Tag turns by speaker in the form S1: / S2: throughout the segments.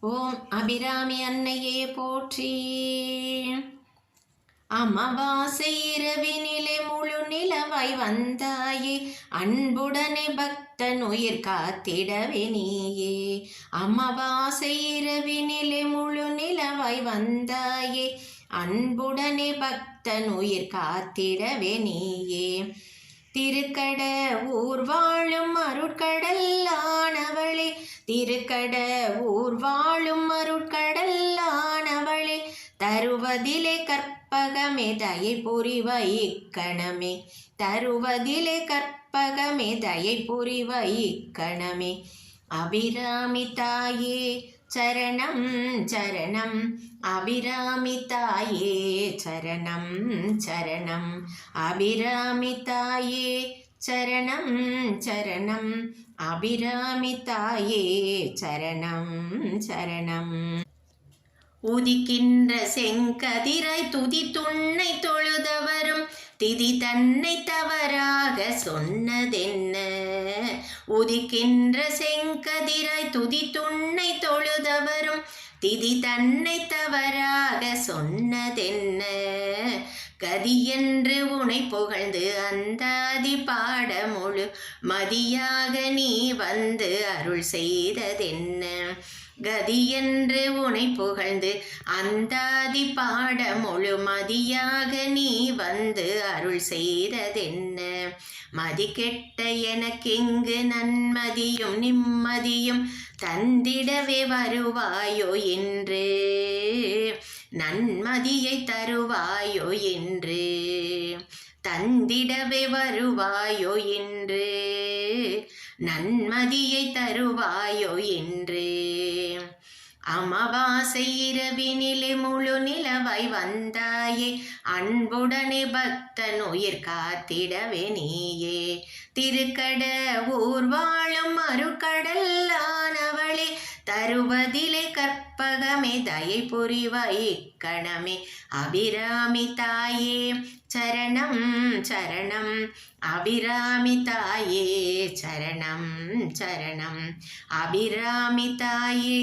S1: ஓம் அபிராமி அன்னையே போற்றி. அமாவாசை இரவினிலே முழு நிலவாய் வந்தாயே. அன்புடனே பக்தன் உயிர் காத்திடவே நீயே. அமாவாசை இரவினிலே முழு நிலவாய் வந்தாயே. அன்புடனே பக்தன் உயிர் காத்திடவே நீயே. திருக்கட ஊர் வாழும் அருட்கடல்லா திருக்கட ஊர் வாழும் அருட்கடல் ஆனவளே தருவதிலே கற்பகமே தயை புரிவை இக்கணமே தருவதிலே கற்பகமே தயை புரிவை இக்கணமே அபிராமி தாயே சரணம் சரணம். அபிராமி தாயே சரணம் சரணம். அபிராமி தாயே சரணம் சரணம். அபிராமி தாயே சரணம் சரணம். உதிக்கின்ற செங்கதிராய் துதி துண்ணை தொழுதவரும் திதி தன்னை தவறாக சொன்னதென்ன? உதிக்கின்ற செங்கதிராய் துதி துண்ணை தொழுதவரும் திதி தன்னை தவறாக சொன்னதென்ன? கதியென்று உனை புகழ்ந்து அந்தாதி பாட முழு மதியாக நீ வந்து அருள் செய்ததென்ன? கதியென்று உனை புகழ்ந்து அந்தாதி பாட முழு மதியாக நீ வந்து அருள் செய்ததென்ன? மதி கெட்ட எனக்கெங்கு நன்மதியும் நிம்மதியும் தந்திடவே வருவாயோ என்று? நன்மதியை தருவாயோ என்று. தந்திடவே வருவாயோ என்று. நன்மதியை தருவாயோ என்று. அமாவாசை இரவினிலே முழு நிலவை வந்தாயே. அன்புடனே பக்தன் உயிர் காத்திடவே நீயே. திருக்கட ஊர் வாழும் மறுக்கடல்லாய் தருவதிலே கற்பகமே தயை புரிவாய் கணமே அபிராமி தாயே சரணம் சரணம் அபிராமி தாயே சரணம் சரணம் அபிராமி தாயே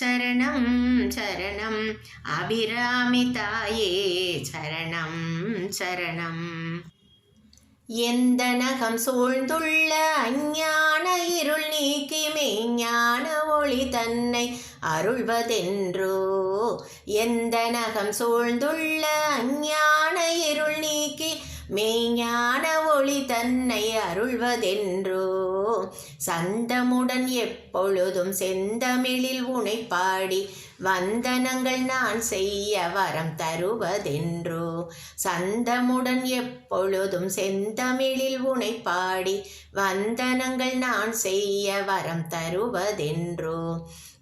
S1: சரணம் சரணம் அபிராமி தாயே சரணம் சரணம். எந்த நகம் சூழ்ந்துள்ள அஞ்ஞான இருள் நீக்கி மெய்ஞான ஒளி தன்னை அருள்வதென்றோ? எந்த நகம் சூழ்ந்துள்ள அஞ்ஞான இருள் நீக்கி மெய்ஞான ஒளி தன்னை அருள்வதென்றோ? சந்தமுடன் எப்பொழுதும் செந்தமிழில் உனை பாடி வந்தனங்கள் நான் செய்ய வரம் தருவதென்றோ? சந்தமுடன் எப்பொழுதும் செந்தமிழில் உனை பாடி வந்தனங்கள் நான் செய்ய வரம் தருவதென்றோ?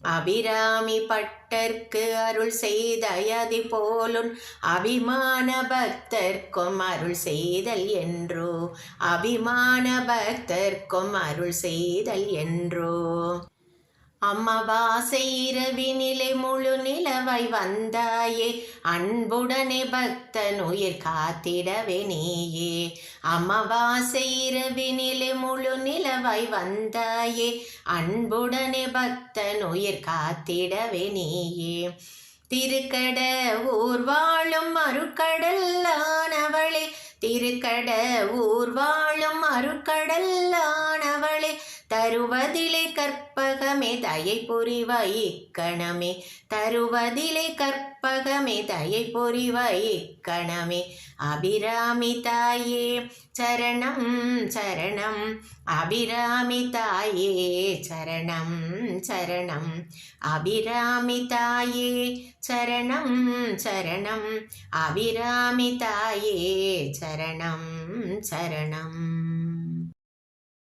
S1: அபிராமி பட்டர்க்கு அருள் செய்தயதி போலுன் அபிமான பக்தர்க்கும் அருள் செய்தல் என்றோ? அபிமான பக்தர்க்கும் அருள் செய்தல் என்றோ? அம்மாவாசை இரவினிலை முழு நிலவை வந்தாயே. அன்புடனே பக்தன் உயிர் காத்திடவே நீயே. அம்மாவாசை இரவினிலை முழு நிலவை வந்தாயே. அன்புடனே பக்தன் உயிர் காத்திடவே நீயே. திருக்கட ஊர் வாழும் மறுக்கடல்லானவளே திருக்கட ஊர் வாழும் மறுக்கடல்லானவளே தருவதிலே கற்பகமே தயை புரிவாய் இக்கணமே. தருவதிலே கற்பகமே தயை புரிவாய் இக்கணமே. அபிராமி தாயே சரணம் சரணம். அபிராமி தாயே சரணம் சரணம். அபிராமி தாயே சரணம் சரணம். அபிராமி தாயே சரணம் சரணம்.